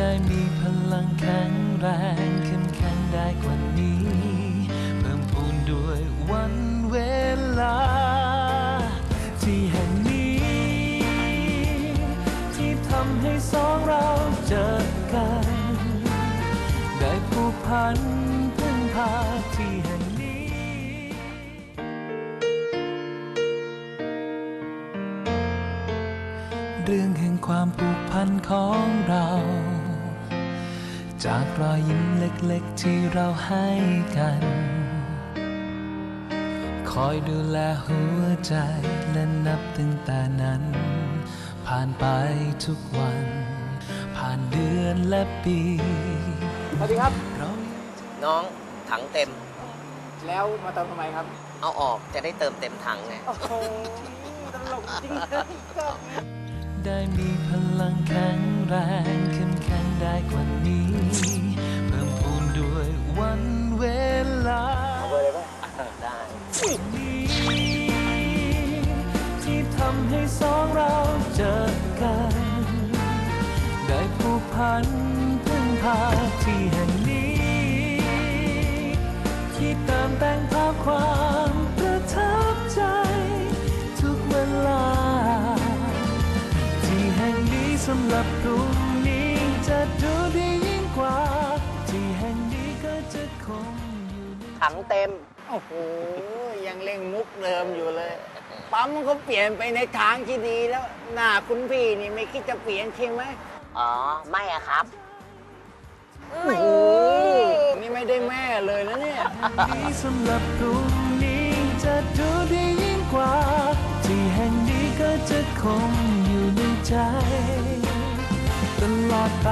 ได้มีพลังแข็งแรงเข้มแข็งได้กว่านี้ เพิ่มพูนด้วยวันเวลา ที่แห่งนี้ ที่ทำให้สองเราเจอกัน ได้ผูกพันพึ่งพาที่แห่งนี้เรื่องแห่งความผูกพันของเรา จากรอยยิ้มเล็กๆที่เราให้กัน คอยดูแลหัวใจและนับตั้งแต่นั้น ผ่านไปทุกวัน ผ่านเดือนและปีสวัสดีครับ เราน้องถังเต็ม แล้วมาเติมทำไมครับ เอาออกจะได้เติมเต็มถังไง โอ้โหตลกจริงเลยได้มีพลังแข็งแรงเข้มแข็งได้กว่านี้ ที่ทำให้สองเราเจอกัน ได้ผูกพันพึ่งพาที่แห่งนี้ ที่เติมแต่งภาพความประทับใจ ทุกเวลา ที่แห่งนี้สำหรับตรงนี้จะดูดียิ่งกว่า ที่แห่งนี้ก็จะคงอยู่ถังเต็ม โอ้โห ยังเล่งมุกเดิมอยู่เลย ปั๊มเขาเปลี่ยนไปในทางที่ดีแล้ว หน้าคุณพี่นี่ไม่คิดจะเปลี่ยนใช่ไหมอ๋อ ไม่อะครับโอ้โหนี่ไม่ได้แม่เลยนะเนี่ยนี้สำหรับตรงนี้จะดูดียิ่งกว่า ที่แห่งนี้ก็จะคงอยู่ในใจ ตลอดไป